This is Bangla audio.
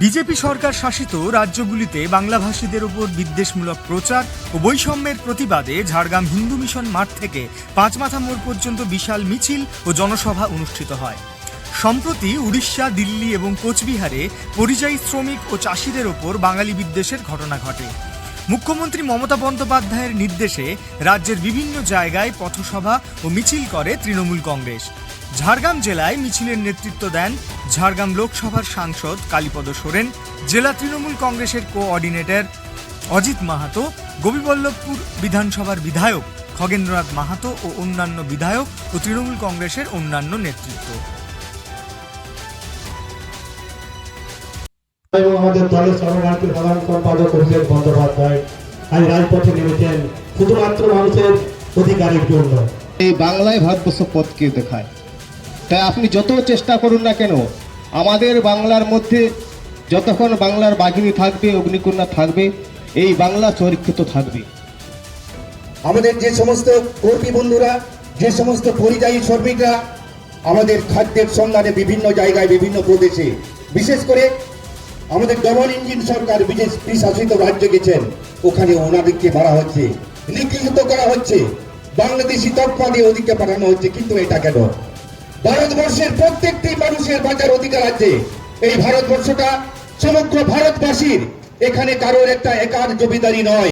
বিজেপি সরকার শাসিত রাজ্যগুলিতে বাংলাভাষীদের ওপর বিদ্বেষমূলক প্রচার ও বৈষম্যের প্রতিবাদে ঝাড়গ্রাম হিন্দু মিশন মাঠ থেকে পাঁচমাথা মোড় পর্যন্ত বিশাল মিছিল ও জনসভা অনুষ্ঠিত হয়। সম্প্রতি উড়িষ্যা, দিল্লি এবং কোচবিহারে পরিযায়ী শ্রমিক ও চাষিদের ওপর বাঙালি বিদ্বেষের ঘটনা ঘটে। মুখ্যমন্ত্রী মমতা বন্দ্যোপাধ্যায়ের নির্দেশে রাজ্যের বিভিন্ন জায়গায় পথসভা ও মিছিল করে তৃণমূল কংগ্রেস। ঝাড়গ্রাম জেলায় মিছিলের নেতৃত্ব দেন ঝাড়গ্রাম লোকসভার সাংসদ কালীপদ সোরেন জেলা তৃণমূল কংগ্রেসের কোঅর্ডিনেটর অজিত মাহাতো গোপীবল্লভপুর বিধানসভার বিধায়ক খগেন্দ্রনাথ মাহাতো ও অন্যান্য বিধায়ক ও তৃণমূল কংগ্রেসের অন্যান্য নেতৃত্ব। এবং আমাদের দলের সর্বভারতীয় সাধারণ সম্পাদক অভিষেক বন্দ্যোপাধ্যায় আজ রাজপথে নেমেছেন শুধুমাত্র মানুষের অধিকারের জন্য। এই বাংলায় ভারতবর্ষ পথকে দেখায়। তাই আপনি যত চেষ্টা করুন না কেন আমাদের বাংলার মধ্যে যতক্ষণ বাংলার বাঘিনী থাকবে, অগ্নিকন্যা থাকবে, এই বাংলা সুরক্ষিত থাকবে। আমাদের যে সমস্ত কর্মী বন্ধুরা, যে সমস্ত পরিযায়ী শ্রমিকরা, আমাদের খাদ্যের সন্ধানে বিভিন্ন জায়গায়, বিভিন্ন প্রদেশে, বিশেষ করে আমাদের ডবল ইঞ্জিন সরকার বিশেষ শাসিত রাজ্যে গেছেন, ওখানে ওনাদেরকে মারা হচ্ছে, নিগৃহীত করা হচ্ছে, বাংলাদেশি তকমা দিয়ে ওদিকে পাঠানো হচ্ছে, কিন্তু এটা কেন? ভারতবর্ষের প্রত্যেকটি মানুষের বাঁচার অধিকার আছে। এই ভারতবর্ষটা সমগ্র ভারতবাসীর, এখানে কারোর একটা একার জমিদারি নয়।